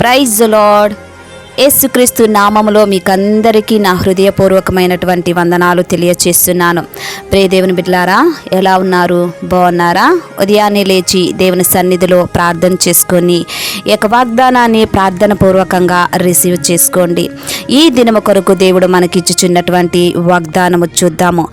Praise lord. యేసుక్రీస్తు నామములో మీకందరికీ నా హృదయపూర్వకమైనటువంటి వందనాలు తెలియచేస్తున్నాను. ప్రియ దేవుని ఎలా ఉన్నారు? బాగున్నారా? ఉదయాన్నే లేచి దేవుని సన్నిధిలో ప్రార్థన చేసుకొని యొక్క వాగ్దానాన్ని ప్రార్థన పూర్వకంగా రిసీవ్ చేసుకోండి. ఈ దినము కొరకు దేవుడు మనకిచ్చుచున్నటువంటి వాగ్దానము చూద్దాము.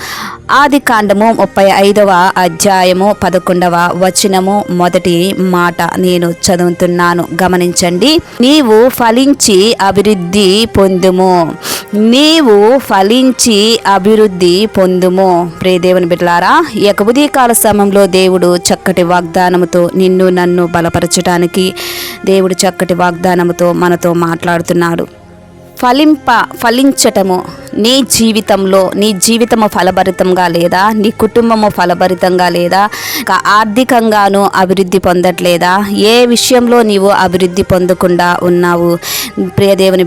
ఆది కాండము ముప్పై ఐదవ అధ్యాయము పదకొండవ వచనము మొదటి మాట నేను చదువుతున్నాను. గమనించండి నీవు ఫలించి అభివృద్ధి పొందుము. నీవు ఫలించి అభివృద్ధి పొందుము. ప్రే దేవుని బిడ్డలారా కాల సమయంలో దేవుడు చక్కటి వాగ్దానముతో నిన్ను నన్ను బలపరచడానికి దేవుడు చక్కటి వాగ్దానముతో మనతో మాట్లాడుతున్నాడు. ఫలింప ఫలించటము నీ జీవితంలో నీ జీవితము ఫలభరితంగా లేదా? నీ కుటుంబము ఫలభరితంగా లేదా? ఆర్థికంగాను అభివృద్ధి పొందట్లేదా? ఏ విషయంలో నీవు అభివృద్ధి పొందకుండా ఉన్నావు? ప్రియ దేవుని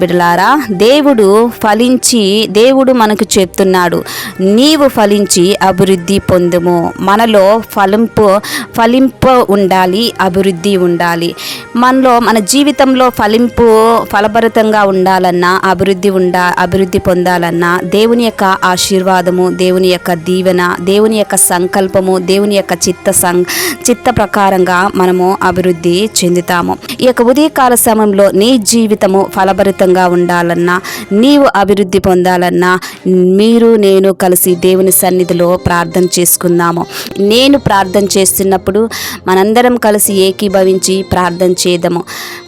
దేవుడు ఫలించి దేవుడు మనకు చెప్తున్నాడు నీవు ఫలించి అభివృద్ధి పొందుము. మనలో ఫలింపు ఫలింపు ఉండాలి అభివృద్ధి ఉండాలి. మనలో మన జీవితంలో ఫలింపు ఫలభరితంగా ఉండాలన్నా అభివృద్ధి ఉండా అభివృద్ధి పొందాలన్నా దేవుని యొక్క ఆశీర్వాదము దేవుని యొక్క దీవెన దేవుని యొక్క సంకల్పము దేవుని యొక్క చిత్త సం చిత్త ప్రకారంగా మనము అభివృద్ధి చెందుతాము. ఈ యొక్క ఉదయకాల సమయంలో నీ జీవితము ఫలభరితంగా ఉండాలన్నా నీవు అభివృద్ధి పొందాలన్నా మీరు నేను కలిసి దేవుని సన్నిధిలో ప్రార్థన చేసుకుందాము. నేను ప్రార్థన చేస్తున్నప్పుడు మనందరం కలిసి ఏకీభవించి ప్రార్థన చేద్దాము.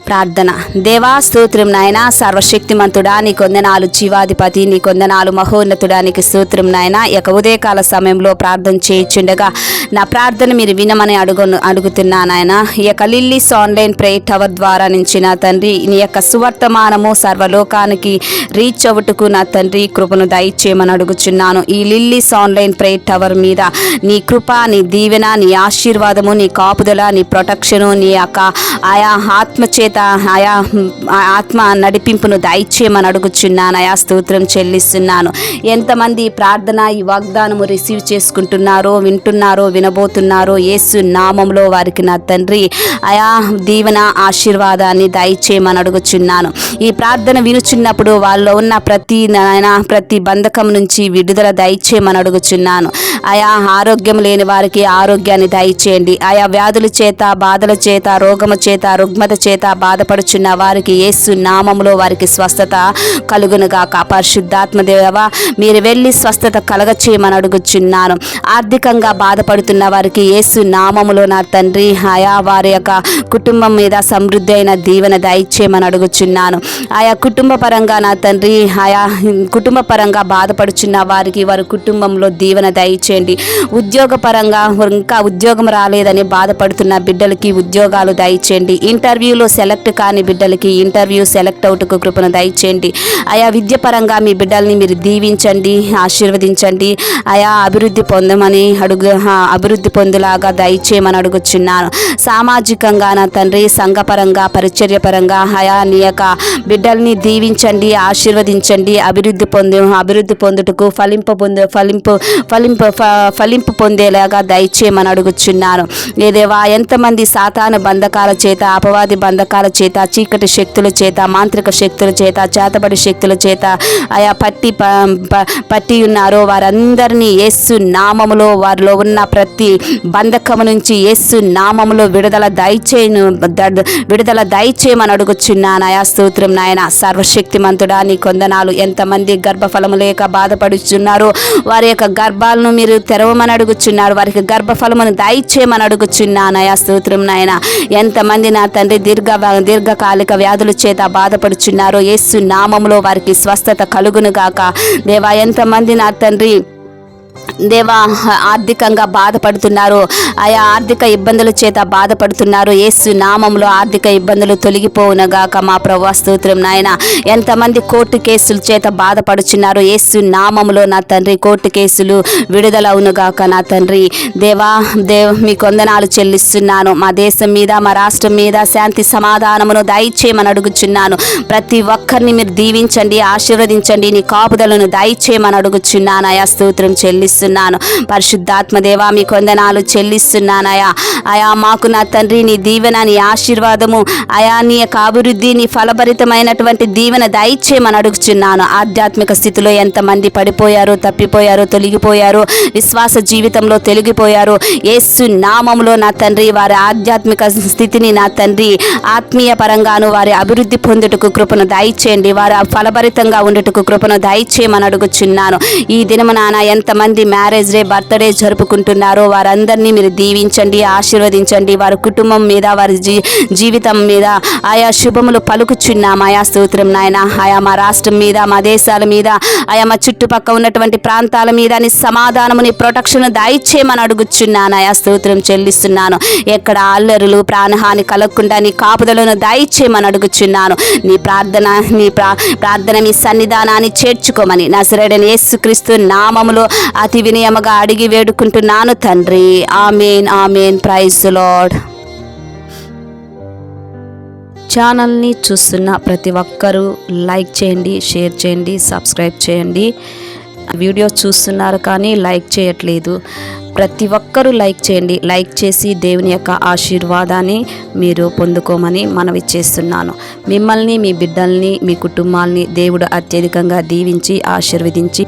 ప్రార్థన. దేవా స్తోత్రం నాయన సర్వశక్తిమంతుడా నీ కొందనాలు జీవాధిపతి నీ కొందనాలు మహోన్నతుడా నీకు స్తోత్రం నాయన యొక్క ఉదయకాల సమయంలో ప్రార్థన చేయించుండగా నా ప్రార్థన మీరు వినమని అడుగు అడుగుతున్నా నాయన. ఈ యొక్క లిల్లీస్ ఆన్లైన్ ప్రే టవర్ ద్వారా నుంచి నా తండ్రి నీ యొక్క సువర్తమానము సర్వలోకానికి రీచ్ అవుటకు నా తండ్రి కృపను దయచేయమని అడుగుచున్నాను. ఈ లిల్లీస్ ఆన్లైన్ ప్రే టవర్ మీద నీ కృప నీ దీవెన నీ ఆశీర్వాదము నీ కాపుదల నీ ప్రొటెక్షను నీ యొక్క ఆయా ఆత్మచేత చేత ఆయా ఆత్మ నడిపింపును దయచేయమని అడుగుచున్నాను. ఆయా స్తోత్రం చెల్లిస్తున్నాను. ఎంతమంది ప్రార్థన ఈ వాగ్దానము రిసీవ్ చేసుకుంటున్నారో వింటున్నారో వినబోతున్నారో యేసు నామంలో వారికి నా తండ్రి ఆయా దీవెన ఆశీర్వాదాన్ని దయచేయమని అడుగుచున్నాను. ఈ ప్రార్థన వినుచున్నప్పుడు వాళ్ళలో ఉన్న ప్రతి నాయన ప్రతి బంధకం నుంచి విడుదల దయచేయమని అడుగుచున్నాను. ఆయా ఆరోగ్యం లేని వారికి ఆరోగ్యాన్ని దయచేయండి. ఆయా వ్యాధుల చేత బాధల చేత రోగము చేత రుగ్మత చేత బాధపడుచున్న వారికి యేసు నామములో వారికి స్వస్థత కలుగునుగాక. పరిశుద్ధాత్మ దేవ మీరు వెళ్ళి స్వస్థత కలగచేయమని అడుగుచున్నాను. ఆర్థికంగా బాధపడుతున్న వారికి యేసు నామములో నా తండ్రి ఆయా వారి యొక్క కుటుంబం మీద సమృద్ధి అయిన దీవెన దయచేయమని అడుగుచున్నాను. ఆయా కుటుంబ పరంగా నా తండ్రి ఆయా కుటుంబ పరంగా బాధపడుచున్న వారికి వారి కుటుంబంలో దీవెన దయచేయండి. ఉద్యోగ పరంగా ఇంకా ఉద్యోగం రాలేదని బాధపడుతున్న బిడ్డలకి ఉద్యోగాలు దయచేయండి. ఇంటర్వ్యూలో సెలెక్ట్ కాని బిడ్డలకి ఇంటర్వ్యూ సెలెక్ట్ అవుటకు కృపను దయచేయండి. ఆయా విద్య పరంగా మీ బిడ్డల్ని మీరు దీవించండి ఆశీర్వదించండి. ఆయా అభివృద్ధి పొందమని అడుగు అభివృద్ధి పొందులాగా దయచేయమని అడుగుచున్నాను. సామాజికంగా నా తండ్రి సంఘపరంగా పరిచర్యపరంగా ఆయా నీ యొక్క బిడ్డల్ని దీవించండి ఆశీర్వదించండి. అభివృద్ధి పొందు అభివృద్ధి పొందుటకు ఫలింపు పొందు ఫలింపు ఫలింపు ఫ- ఫలింపు పొందేలాగా దయచేయమని అడుగుచున్నాను. ఏదేవా ఎంతమంది సాతాను బంధకాల చేత అపవాది బంధకాల చేత చీకటి శక్తుల చేత మాంత్రిక శక్తుల చేత చేతబడి శక్తుల చేత ఆయా పట్టి ప- ప- పట్టి ఉన్నారో వారందరినీ యేసు నామములో వారిలో ఉన్న ప్రతి బంధకము నుంచి యేసు నామములో విడుదల దయచేయను విడుదల దయచేయమని అడుగుచున్నాను. ఆయా స్తోత్రం నాయన. సర్వశక్తిమంతుడా నీ కొందనాలు ఎంతమంది గర్భఫలము లేక బాధపడుచున్నారో వారి యొక్క గర్భాలను మీరు తెరవమని అడుగుచున్నారు. వారికి గర్భఫలమును దయచేయమని అడుగుచున్నాను. ఆయా స్తోత్రం నాయన. ఎంతమంది నా తండ్రి దీర్ఘ దీర్ఘకాలిక వ్యాధుల చేత బాధపడుచున్నారో యేసు నామంలో వారికి స్వస్థత కలుగునుగాక. దేవా ఎంతమంది నా తండ్రి దేవా ఆర్థికంగా బాధపడుతున్నారు. ఆయా ఆర్థిక ఇబ్బందుల చేత బాధపడుతున్నారు. ఏసు నామంలో ఆర్థిక ఇబ్బందులు తొలగిపోవునగాక మా ప్రభు స్తోత్రం నాయన. ఎంతమంది కోర్టు కేసుల చేత బాధపడుచున్నారు. ఏసు నామంలో నా తండ్రి కోర్టు కేసులు విడుదలవునుగాక నా తండ్రి. దేవా దేవ్ మీ కొందనాలు చెల్లిస్తున్నాను. మా దేశం మీద మా రాష్ట్రం మీద శాంతి సమాధానమును దయచేయమని అడుగుచున్నాను. ప్రతి ఒక్కరిని మీరు దీవించండి ఆశీర్వదించండి. నీ కాపుదలను దయచేయమని అడుగుచున్నాను. ఆయా స్తోత్రం చెల్లి చెల్లిస్తున్నాను పరిశుద్ధాత్మదేవా మీ కొందనాలు చెల్లిస్తున్నానయా అయా మాకు నా తండ్రి నీ దీవెన నీ ఆశీర్వాదము అయా నీ యొక్క అభివృద్ధి నీ ఫలభరితమైనటువంటి దీవెన దయచేయమని అడుగుచున్నాను. ఆధ్యాత్మిక స్థితిలో ఎంతమంది పడిపోయారో తప్పిపోయారో తొలగిపోయారో విశ్వాస జీవితంలో తొలగిపోయారో. ఏసు నామంలో నా తండ్రి వారి ఆధ్యాత్మిక స్థితిని నా తండ్రి ఆత్మీయ పరంగాను వారి అభివృద్ధి పొందుటకు కృపను దయచేయండి. వారు ఫలభరితంగా ఉండుటకు కృపను దయచేయమని అడుగుచున్నాను. ఈ దినము నాన్న ఎంతమంది మ్యారేజ్ డే బర్త్డే జరుపుకుంటున్నారో వారందరినీ మీరు దీవించండి ఆశీర్వదించండి. వారి కుటుంబం మీద వారి జీ జీవితం మీద ఆయా శుభములు పలుకుచున్నాం. ఆయా స్తోత్రం నాయన. ఆయా మా రాష్ట్రం మీద మా దేశాల మీద ఆయా మా చుట్టుపక్కల ఉన్నటువంటి ప్రాంతాల మీద నీ సమాధానము నీ ప్రొటెక్షన్ దయచేయమని అడుగుచున్నాను. ఆయా స్తోత్రం చెల్లిస్తున్నాను. ఎక్కడ అల్లరులు ప్రాణహాని కలగకుండా నీ కాపుదలను దయచేయమని అడుగుచున్నాను. నీ ప్రార్థన నీ ప్రా ప్రార్థన మీ సన్నిధానాన్ని చేర్చుకోమని. నా సరైన యేసుక్రీస్తు నామములో ప్రతి వినయముగా అడిగి వేడుకుంటున్నాను తండ్రి. Amen amen. ప్రైజ్ లాడ్ ఛానల్ని చూస్తున్న ప్రతి ఒక్కరూ లైక్ చేయండి షేర్ చేయండి సబ్స్క్రైబ్ చేయండి. వీడియో చూస్తున్నారు కానీ లైక్ చేయట్లేదు. ప్రతి ఒక్కరూ లైక్ చేయండి. లైక్ చేసి దేవుని యొక్క ఆశీర్వాదాన్ని మీరు పొందుకోమని మనవి చేస్తున్నాను. మిమ్మల్ని మీ బిడ్డల్ని మీ కుటుంబాల్ని దేవుడు అత్యధికంగా దీవించి ఆశీర్వదించి